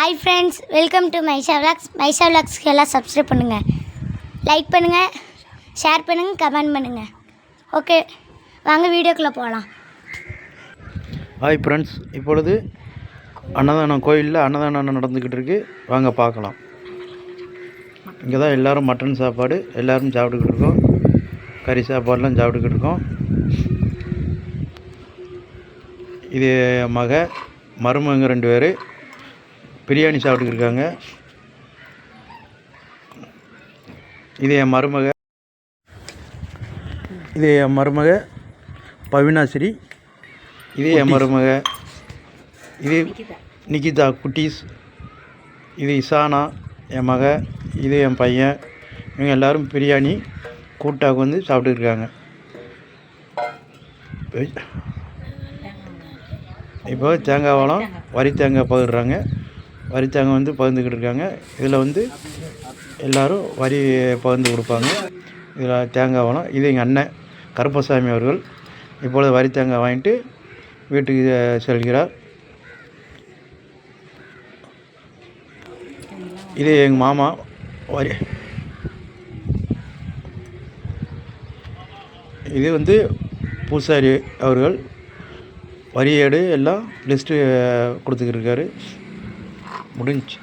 Hi friends welcome to Maisha vlogs Maisha விளாக்ஸ்க்கு எல்லாம் subscribe பண்ணுங்கள் like பண்ணுங்கள் ஷேர் பண்ணுங்கள் கமெண்ட் பண்ணுங்கள் ஓகே வாங்க வீடியோக்குள்ளே போகலாம் ஹாய் ஃப்ரெண்ட்ஸ் இப்பொழுது அன்னதானம் கோயிலில் அன்னதானம் நடந்துக்கிட்டு இருக்கு? வாங்க பார்க்கலாம். இங்கே தான் எல்லோரும் மட்டன் சாப்பாடு எல்லோரும் சாப்பிட்டுக்கிட்டு இருக்கோம். கறி சாப்பாடெலாம் சாப்பிட்டுக்கிட்டு இருக்கோம். இது மக மருமங்க ரெண்டு பேர். பிரியாணி சாப்பிட்டுக்கிட்டு இருக்காங்க இது என் மருமக. இது என் மருமக பவினாஸ்ரீ இது என் மருமக. இது நிகிதா குட்டீஸ். இது இசானா என் மக. இது என் பையன். இவங்க எல்லாரும் பிரியாணி கூட்டாக்கு வந்து சாப்பிட்டுட்டு இருக்காங்க இப்போ தேங்காய் பழம் வரி தேங்காய் பகிர்றாங்க. வரித்தாங்க வந்து பகிர்ந்துக்கிட்டு இருக்காங்க. இதில் வந்து எல்லோரும் வரி பகிர்ந்து கொடுப்பாங்க. இதில் தேங்காய் வனம் இது எங்கள் அண்ணன் கருப்பசாமி அவர்கள். இப்பொழுது வரி தேங்காய் வாங்கிட்டு வீட்டுக்கு செல்கிறார். இது எங்கள் மாமா வரி. இது வந்து பூசாரி அவர்கள் வரியேடு எல்லாம் லிஸ்ட்டு கொடுத்துக்கிட்டு இருக்காரு. முடிஞ்சு